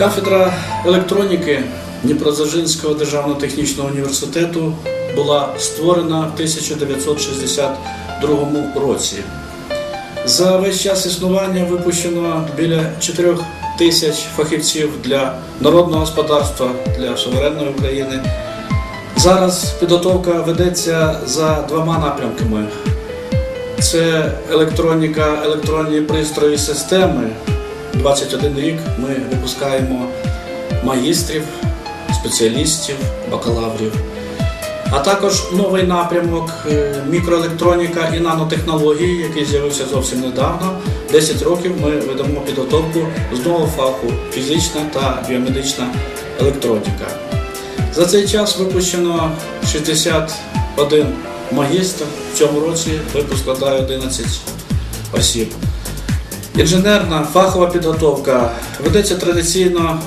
Кафедра електроніки Дніпродзержинського державного технічного університету була створена в 1962 році. За весь час існування випущено біля 4 тисяч фахівців для народного господарства, для суверенної України. Зараз підготовка ведеться за двома напрямками. Це електроніка, електронні пристрої системи. 21 рік ми випускаємо магістрів, спеціалістів, бакалаврів. А також новий напрямок е, мікроелектроніка і нанотехнології, який з'явився зовсім недавно. 10 років ми ведемо підготовку з нового фаху фізична та біомедична електроніка. За цей час випущено 61 магістр. В цьому році випуск складає 11 осіб. Інженерна фахова підготовка. Ведеться традиційно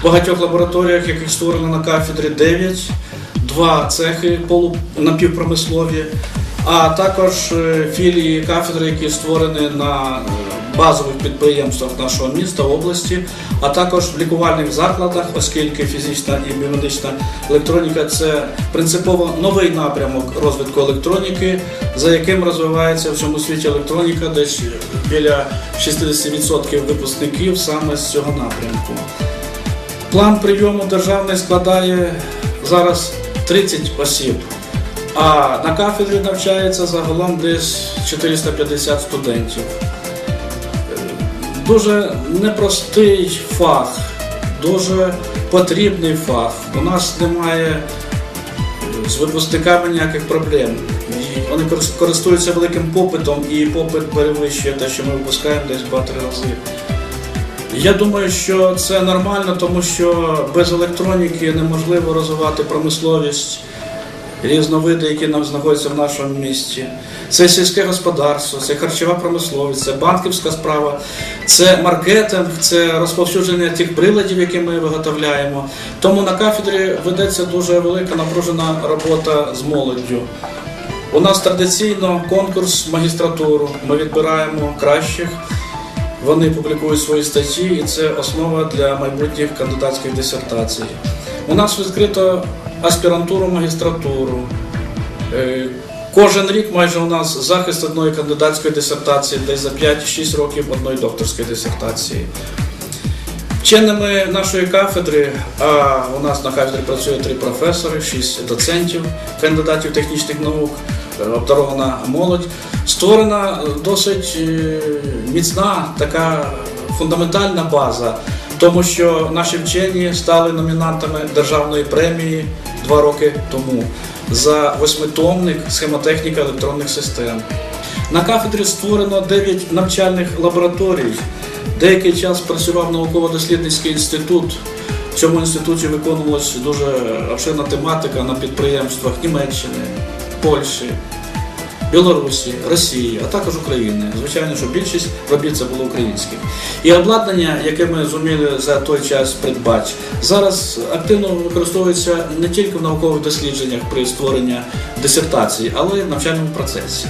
в багатьох лабораторіях, яких створено на кафедрі 9, два цехи напівпромислові, а також е, філії кафедри, які створені на е, базових підприємствах нашого міста, області, а також в лікувальних закладах, оскільки фізична і біомедична електроніка це принципово новий напрямок розвитку електроніки, за яким розвивається в всьому світі електроніка, десь біля 60% випускників саме з цього напрямку. План прийому державний складає зараз 30 осіб, а на кафедрі навчається загалом десь 450 студентів. Дуже непростий фах, дуже потрібний фах. У нас немає е, з випускниками ніяких проблем. Вони користуються великим попитом, і попит перевищує те, що ми випускаємо десь в 2-3 рази. Я думаю, що це нормально, тому що без електроніки неможливо розвивати промисловість, різновиди, які нам знаходяться в нашому місті. Це сільське господарство, це харчова промисловість, це банківська справа, це маркетинг, це розповсюдження тих приладів, які ми виготовляємо. Тому на кафедрі ведеться дуже велика напружена робота з молоддю. У нас традиційно конкурс в магістратуру. Ми відбираємо кращих. Вони публікують свої статті, і це основа для майбутніх кандидатських дисертацій. У нас відкрито аспірантуру, магістратуру. Е, Кожен рік майже у нас захист одної кандидатської дисертації, десь за 5-6 років одної докторської дисертації. Вченими нашої кафедри, а у нас на кафедрі працює три професори, шість доцентів, кандидатів технічних наук, е, обдарована молодь. Створена досить е, міцна така фундаментальна база, тому що наші вчені стали номінантами державної премії два роки тому за восьмитомник схемотехніка електронних систем. На кафедрі створено 9 навчальних лабораторій. Деякий час працював науково-дослідницький інститут. В цьому інституті виконувалася дуже обширна тематика на підприємствах Німеччини, Польщі, Білорусі, Росії, а також України. Звичайно, що більшість робіт це було українських. І обладнання, яке ми зуміли за той час придбати, зараз активно використовується не тільки в наукових дослідженнях при створенні дисертації, але й в навчальному процесі.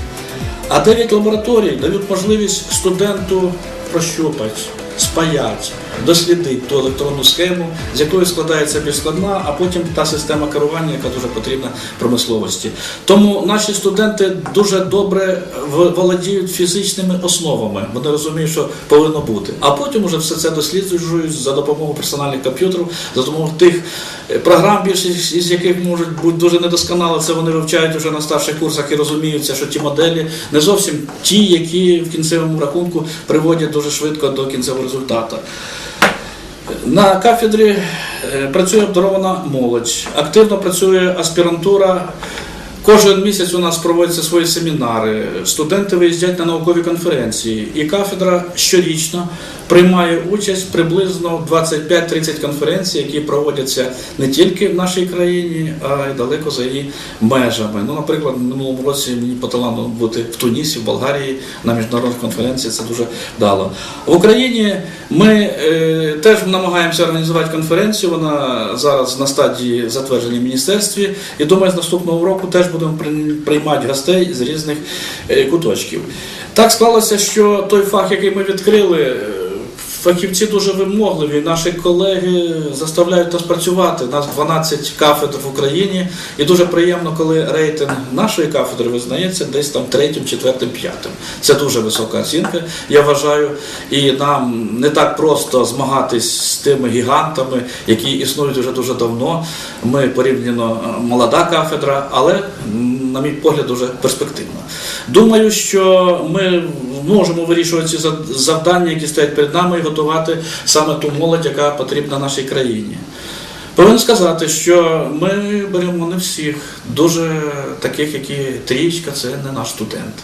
А 9 лабораторій дають можливість студенту прощупати, спаяти, дослідити ту електронну схему, з якої складається більш складна, а потім та система керування, яка дуже потрібна промисловості. Тому наші студенти дуже добре володіють фізичними основами. Вони розуміють, що повинно бути. А потім уже все це досліджують за допомогою персональних комп'ютерів, за допомогою тих е, програм, більшість із яких можуть бути дуже недосконало. Це вони вивчають вже на старших курсах і розуміються, що ті моделі не зовсім ті, які в кінцевому рахунку приводять дуже швидко до кінцевого результату. На кафедрі е, працює обдарована молодь, активно працює аспірантура. Кожен місяць у нас проводяться свої семінари, студенти виїздять на наукові конференції, і кафедра щорічно приймає участь приблизно в 25-30 конференцій, які проводяться не тільки в нашій країні, а й далеко за її межами. Ну, наприклад, минулому році мені поталано бути в Тунісі, в Болгарії на міжнародних конференціях. Це дуже вдало. В Україні ми е, теж намагаємося організувати конференцію. Вона зараз на стадії затвердження в міністерстві. І думаю, з наступного року теж будемо при- приймати гостей з різних е, куточків. Так склалося, що той фах, який ми відкрили, е, фахівці дуже вимогливі. Наші колеги заставляють нас працювати. Нас 12 кафедр в Україні, і дуже приємно, коли рейтинг нашої кафедри визнається десь там третім, четвертим, п'ятим. Це дуже висока оцінка, я вважаю. І нам не так просто змагатись з тими гігантами, які існують вже дуже давно. Ми порівняно е, молода кафедра, але, на мій погляд, дуже перспективна. Думаю, що ми можемо вирішувати ці завдання, які стоять перед нами, і готувати саме ту молодь, яка потрібна нашій країні. Повинен сказати, що ми беремо не всіх, дуже таких, які трієчка, це не наш студент.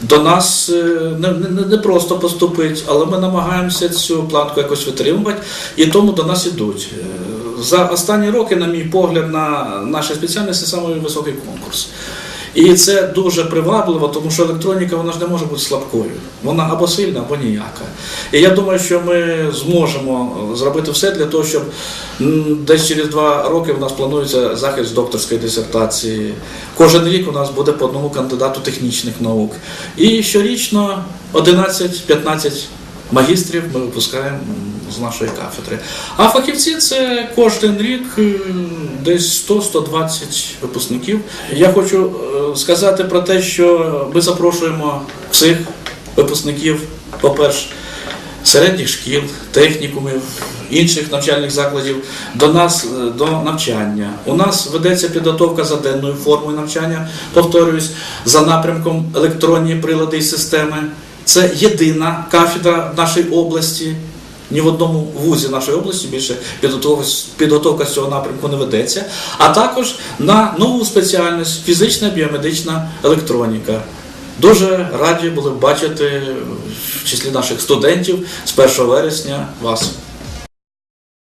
До нас е, не, не, не просто поступить, але ми намагаємося цю планку якось витримувати, і тому до нас ідуть. За останні роки, на мій погляд, на нашій спеціальності самий високий конкурс. І це дуже привабливо, тому що електроніка вона ж не може бути слабкою. Вона або сильна, або ніяка. І я думаю, що ми зможемо зробити все для того, щоб десь через два роки в нас планується захист докторської дисертації. Кожен рік у нас буде по одному кандидату технічних наук. І щорічно 11-15 магістрів ми випускаємо з нашої кафедри. А фахівці це кожен рік е, десь 100-120 випускників. Я хочу е, сказати про те, що ми запрошуємо всіх випускників, по-перше, середніх шкіл, технікумів, інших навчальних закладів до нас е, до навчання. У нас ведеться підготовка за денною формою навчання, повторююсь, за напрямком електронні прилади і системи. Це єдина кафедра в нашій області. Ні в одному вузі нашої області більше підготовка, підготовка з цього напрямку не ведеться, а також на нову спеціальність фізична біомедична електроніка. Дуже раді були бачити в числі наших студентів з 1 вересня вас.